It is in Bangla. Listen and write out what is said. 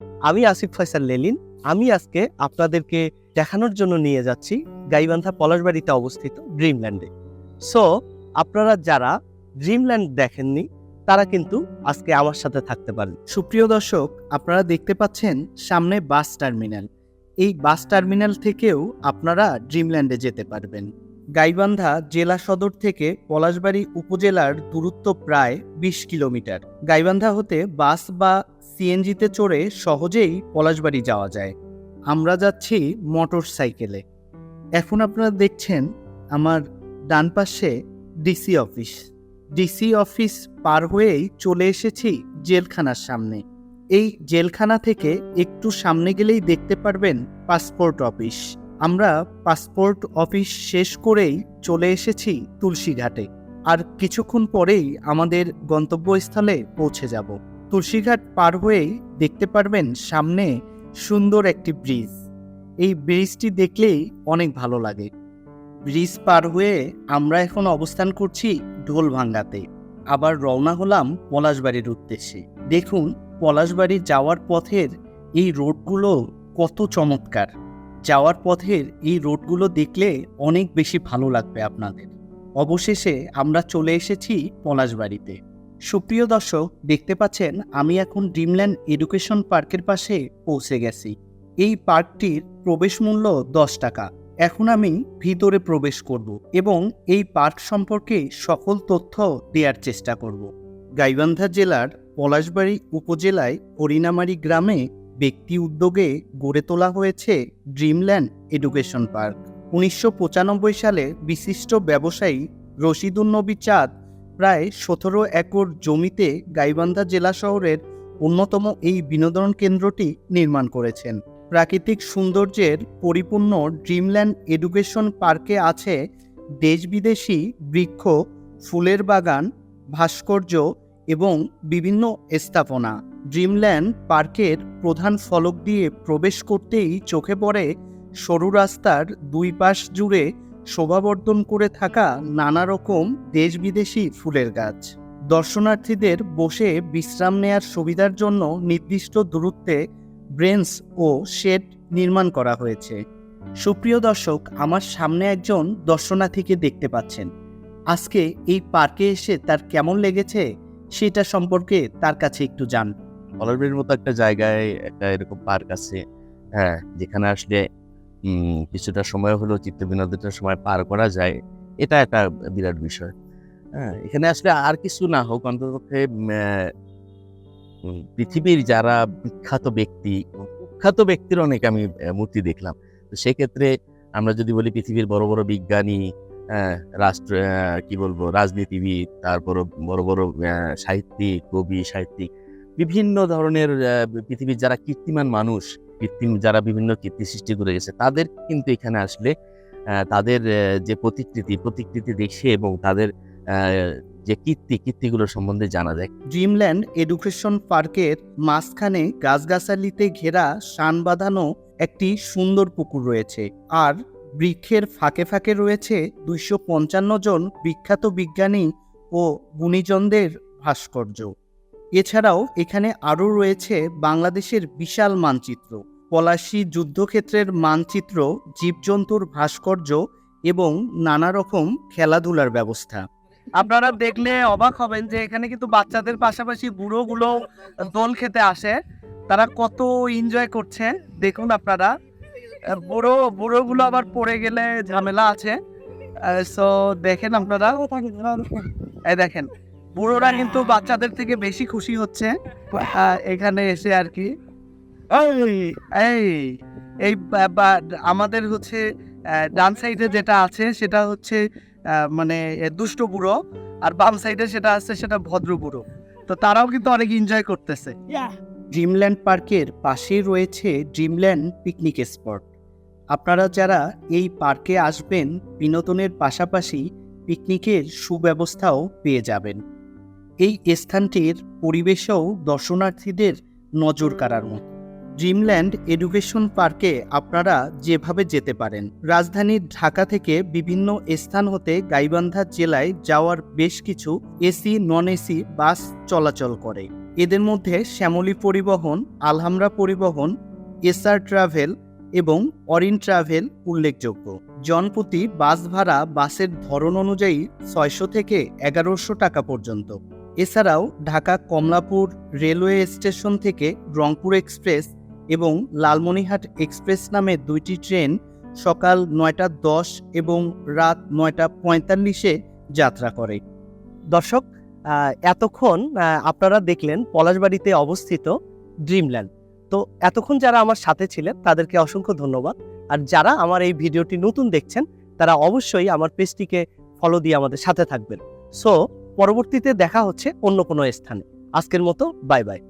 আমি আসিফ ফয়সাল লেলিন আমি আজকে আপনাদেরকে দেখানোর জন্য নিয়ে যাচ্ছি গাইবান্ধা পলাশবাড়িতে অবস্থিত ড্রিমল্যান্ডে সো আপনারা যারা ড্রিমল্যান্ড দেখেননি, তারা কিন্তু আজকে আমার সাথে থাকতে পারেন। সুপ্রিয় দর্শক, আপনারা দেখতে পাচ্ছেন সামনে বাস টার্মিনাল। এই বাস টার্মিনাল থেকেও আপনারা ড্রিমল্যান্ডে যেতে পারবেন। গাইবান্ধা জেলা সদর থেকে পলাশবাড়ি উপজেলার দূরত্ব প্রায় বিশ কিলোমিটার। গাইবান্ধা হতে বাস বা সিএনজিতে চড়ে সহজেই পলাশবাড়ি যাওয়া যায়। আমরা যাচ্ছি মোটর সাইকেলে এখন আপনারা দেখছেন আমার ডান পাশে ডিসি অফিস। ডিসি অফিস পার হয়েই চলে এসেছি জেলখানার সামনে। এই জেলখানা থেকে একটু সামনে গেলেই দেখতে পারবেন পাসপোর্ট অফিস। আমরা পাসপোর্ট অফিস শেষ করেই চলে এসেছি তুলসীঘাটে। আর কিছুক্ষণ পরেই আমাদের গন্তব্যস্থলে পৌঁছে যাব। তুলসীঘাট পার হয়েই দেখতে পারবেন সামনে সুন্দর একটি ব্রিজ। এই ব্রিজটি দেখলেই অনেক ভালো লাগে। ব্রিজ পার হয়ে আমরা এখন অবস্থান করছি ঢোলভাঙ্গাতে। আবার রওনা হলাম পলাশবাড়ির উদ্দেশ্যে। দেখুন, পলাশবাড়ি যাওয়ার পথের এই রোডগুলো কত চমৎকার। যাওয়ার পথের এই রোডগুলো দেখলে অনেক বেশি ভালো লাগবে আপনাদের। অবশেষে আমরা চলে এসেছি পলাশবাড়িতে। সুপ্রিয় দর্শক, দেখতে পাচ্ছেন আমি এখন ড্রিমল্যান্ড এডুকেশন পার্কের পাশে পৌঁছে গেছি। এই পার্কটির প্রবেশ মূল্য দশ টাকা। এখন আমি ভিতরে প্রবেশ করব এবং এই পার্ক সম্পর্কে সকল তথ্য দেওয়ার চেষ্টা করব। গাইবান্ধা জেলার পলাশবাড়ি উপজেলায় হরিনামারি গ্রামে ব্যক্তি উদ্যোগে গড়ে তোলা হয়েছে ড্রিমল্যান্ড এডুকেশন পার্ক। উনিশশো পঁচানব্বই সালে বিশিষ্ট ব্যবসায়ী রশিদুন্নবী চাঁদ প্রায় সতেরো একর জমিতে গাইবান্ধা জেলা শহরের অন্যতম এই বিনোদন কেন্দ্রটি নির্মাণ করেছেন। প্রাকৃতিক সৌন্দর্যের পরিপূর্ণ ড্রিমল্যান্ড এডুকেশন পার্কে আছে দেশ বিদেশি বৃক্ষ, ফুলের বাগান, ভাস্কর্য এবং বিভিন্ন স্থাপনা। ড্রিমল্যান্ড পার্কের প্রধান ফলক দিয়ে প্রবেশ করতেই চোখে পড়ে সরু রাস্তার দুই পাশ জুড়ে শোভাবর্ধন করে থাকা নানা রকম দেশ বিদেশি ফুলের গাছ। দর্শনার্থীদের বসে বিশ্রাম নেয়ার সুবিধার জন্য নির্দিষ্ট দূরত্বে ব্রেঞ্চ ও শেড নির্মাণ করা হয়েছে। সুপ্রিয় দর্শক, আমার সামনে একজন দর্শনার্থীকে দেখতে পাচ্ছেন। আজকে এই পার্কে এসে তার কেমন লেগেছে সেটা সম্পর্কে তার কাছে একটু জান। পলাশবাড়ির মতো একটা জায়গায় একটা এরকম পার্ক আছে। হ্যাঁ যেখানে আসলে কিছুটা সময় হলেও চিত্ত বিনোদনের সময় পার করা যায়। এটা একটা বিরাট বিষয়। হ্যাঁ এখানে আসলে আর কিছু না হোক অন্ততপক্ষে পৃথিবীর যারা বিখ্যাত ব্যক্তি বিখ্যাত ব্যক্তির অনেক আমি মূর্তি দেখলাম। তো সেক্ষেত্রে আমরা যদি বলি পৃথিবীর বড় বড় বিজ্ঞানী হ্যাঁ, রাষ্ট্র কি বলব রাজনীতিবিদ তারপর বড় বড় সাহিত্যিক কবি সাহিত্যিক বিভিন্ন ধরনের পৃথিবীর যারা কীর্তিমান মানুষ, কৃত্রিম যারা বিভিন্ন কীর্তি সৃষ্টি করে গেছে, তাদের কিন্তু এখানে আসলে তাদের যে প্রতিকৃতি প্রতিকৃতি দেখে এবং তাদের যে কীর্তি, কীর্তিগুলো সম্বন্ধে জানা যায়। ড্রিমল্যান্ড এডুকেশন পার্কের মাঝখানে গাছগাছালিতে ঘেরা শান বাঁধানো একটি সুন্দর পুকুর রয়েছে আর বৃক্ষের ফাঁকে ফাঁকে রয়েছে দুইশো পঞ্চান্ন জন বিখ্যাত বিজ্ঞানী ও গুণীজনদের ভাস্কর্য। এছাড়াও এখানে আরও রয়েছে বাংলাদেশের বিশাল মানচিত্র। পলাশী যুদ্ধক্ষেত্রের মানচিত্র, জীবজন্তুর ভাস্কর্য এবং নানা রকম খেলাধুলার ব্যবস্থা। আপনারা দেখলে অবাক হবেন যে এখানে কিন্তু বাচ্চাদের পাশাপাশি বুড়োগুলো দোল খেতে আসে। তারা কত এনজয় করছে। দেখুন আপনারা, বুড়ো, বুড়োগুলো আবার পড়ে গেলে ঝামেলা আছে। সো দেখেন আপনারা। এই দেখেন বুড়োরা কিন্তু বাচ্চাদের থেকে বেশি খুশি হচ্ছে। এখানে এসে আর কি। এই। এই এই বা- বা- আমাদের হচ্ছে ডান সাইডে যেটা আছে সেটা হচ্ছে মানে দুষ্ট বুড়ো। আর বাম সাইডে সেটা আছে সেটা ভদ্র বুড়ো। তো তারাও কিন্তু অনেক এনজয় করতেছে। ড্রিমল্যান্ড পার্কের পাশেই রয়েছে ড্রিমল্যান্ড পিকনিক স্পট। আপনারা যারা এই পার্কে আসবেন বিনোদনের পাশাপাশি পিকনিকের সুব্যবস্থাও পেয়ে যাবেন। এই স্থানটির পরিবেশেও দর্শনার্থীদের নজর কাড়ার মতো। ড্রিমল্যান্ড এডুকেশন পার্কে আপনারা যেভাবে যেতে পারেন। রাজধানী ঢাকা থেকে বিভিন্ন স্থান হতে গাইবান্ধা জেলায় যাওয়ার বেশ কিছু এসি নন এসি বাস চলাচল করে। এদের মধ্যে শ্যামলী পরিবহন, আলহামরা পরিবহন এসআর ট্রাভেল এবং অরিন ট্রাভেল উল্লেখযোগ্য। জনপ্রতি বাস ভাড়া বাসের ধরন অনুযায়ী ছয়শো থেকে এগারোশো টাকা পর্যন্ত। এছাড়াও ঢাকা কমলাপুর রেলওয়ে স্টেশন থেকে রংপুর এক্সপ্রেস এবং লালমনিরহাট এক্সপ্রেস নামে দুইটি ট্রেন সকাল নয়টা দশ এবং রাত নয়টা পঁয়তাল্লিশে যাত্রা করে। দর্শক এতক্ষণ আপনারা দেখলেন পলাশবাড়িতে অবস্থিত ড্রিমল্যান্ড। তো এতক্ষণ যারা আমার সাথে ছিলেন, তাদেরকে অসংখ্য ধন্যবাদ। আর যারা আমার এই ভিডিওটি নতুন দেখছেন, তারা অবশ্যই আমার পেজটিকে ফলো দিয়ে আমাদের সাথে থাকবেন। সো পরবর্তীতে দেখা হচ্ছে অন্য কোনো স্থানে। আজকের মতো বাই বাই।